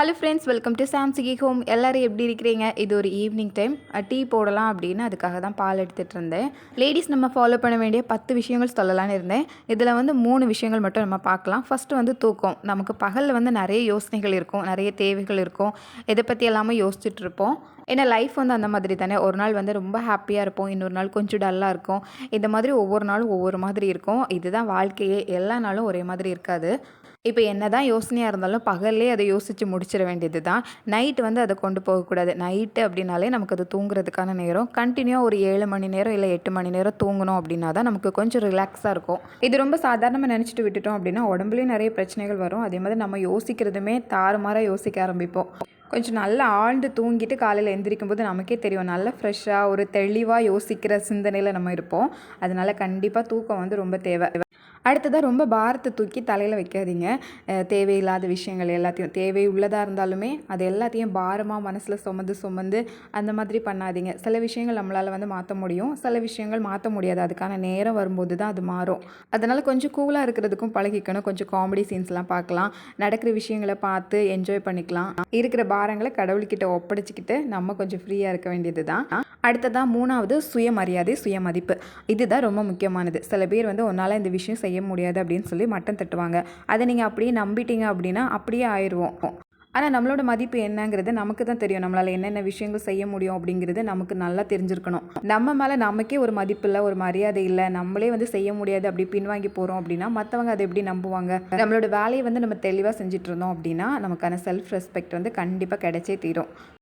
Hello friends welcome to சாம்சிகி home எல்லோரும் எப்படி இருக்கிறீங்க? இது ஒரு ஈவினிங் டைம் டீ போடலாம் அப்படின்னு அதுக்காக தான் பால் எடுத்துகிட்டு இருந்தேன். லேடிஸ் நம்ம ஃபாலோ பண்ண வேண்டிய பத்து விஷயங்கள் சொல்லலான்னு இருந்தேன். இதில் வந்து மூணு விஷயங்கள் மட்டும் நம்ம பார்க்கலாம். ஃபஸ்ட்டு வந்து தூக்கம். நமக்கு பகலில் வந்து நிறைய யோசனைகள் இருக்கும். நிறைய தேவைகள் இருக்கும். இதை பற்றி எல்லாமே யோசிச்சுட்டு இருப்போம். ஏன்னா லைஃப் வந்து அந்த மாதிரி தானே. ஒரு நாள் வந்து ரொம்ப ஹாப்பியாக இருப்போம். இன்னொரு நாள் கொஞ்சம் டல்லாக இருக்கும். இந்த மாதிரி ஒவ்வொரு நாளும் ஒவ்வொரு மாதிரி இருக்கும். இதுதான் வாழ்க்கையே. எல்லா நாளும் ஒரே மாதிரி இருக்காது. இப்போ என்ன தான் யோசனையாக இருந்தாலும் பகல்லே அதை யோசித்து முடிச்சிட வேண்டியது தான் நைட்டு வந்து அதை கொண்டு போகக்கூடாது. நைட்டு அப்படின்னாலே நமக்கு அது தூங்குறதுக்கான நேரம். கண்டினியூவாக ஒரு ஏழு மணி நேரம் இல்லை எட்டு மணி நேரம் தூங்கணும் அப்படின்னா தான் நமக்கு கொஞ்சம் ரிலாக்ஸாக இருக்கும். இது ரொம்ப சாதாரணமாக நினச்சிட்டு விட்டுட்டோம் அப்படின்னா உடம்புலேயும் நிறைய பிரச்சனைகள் வரும். அதே மாதிரி நம்ம யோசிக்கிறதுமே தாறுமாறாக யோசிக்க ஆரம்பிப்போம். கொஞ்சம் நல்லா ஆழ்ந்து தூங்கிட்டு காலையில் எந்திரிக்கும் போது நமக்கே தெரியும். நல்லா ஃப்ரெஷ்ஷாக ஒரு தெளிவாக யோசிக்கிற சிந்தனையில் நம்ம இருப்போம். அதனால் கண்டிப்பாக தூக்கம் வந்து ரொம்ப தேவை. அடுத்ததாக ரொம்ப பாரத்தை தூக்கி தலையில் வைக்காதீங்க. தேவையில்லாத விஷயங்கள் எல்லாத்தையும் தேவை உள்ளதாக இருந்தாலுமே அது எல்லாத்தையும் பாரமாக மனசில் சுமந்து சுமந்து அந்த மாதிரி பண்ணாதீங்க. சில விஷயங்கள் நம்மளால் வந்து மாற்ற முடியும். சில விஷயங்கள் மாற்ற முடியாது. அதுக்கான நேரம் வரும்போது தான் அது மாறும். அதனால் கொஞ்சம் கூலாக இருக்கிறதுக்கும் பழகிக்கணும். கொஞ்சம் காமெடி சீன்ஸ்லாம் பார்க்கலாம். நடக்கிற விஷயங்களை பார்த்து என்ஜாய் பண்ணிக்கலாம். இருக்கிற பாரங்களை கடவுள்கிட்ட ஒப்படைச்சிக்கிட்டு நம்ம கொஞ்சம் ஃப்ரீயாக இருக்க வேண்டியது தான் அடுத்ததாக மூணாவது சுயமரியாதை சுயமதிப்பு. இதுதான் ரொம்ப முக்கியமானது. சில பேர் வந்து உன்னால் இந்த விஷயம் செய்ய முடியாது அப்படின்னு சொல்லி மட்டம் தட்டுவாங்க. அதை நீங்கள் அப்படியே நம்பிட்டீங்க அப்படின்னா அப்படியே ஆயிடுவோம். ஆனால் நம்மளோட மதிப்பு என்னங்கிறது நமக்கு தான் தெரியும். நம்மளால் என்னென்ன விஷயங்கள் செய்ய முடியும் அப்படிங்கிறது நமக்கு நல்லா தெரிஞ்சிருக்கணும். நம்ம மேலே நமக்கே ஒரு மதிப்பு இல்லை ஒரு மரியாதை இல்லை. நம்மளே வந்து செய்ய முடியாது அப்படி பின்வாங்கி போகிறோம் அப்படின்னா மற்றவங்க அதை எப்படி நம்புவாங்க? நம்மளோட வேலையை வந்து நம்ம தெளிவாக செஞ்சுட்டு இருந்தோம் அப்படின்னா நமக்கான செல்ஃப் ரெஸ்பெக்ட் வந்து கண்டிப்பாக கிடைச்சே தீரும்.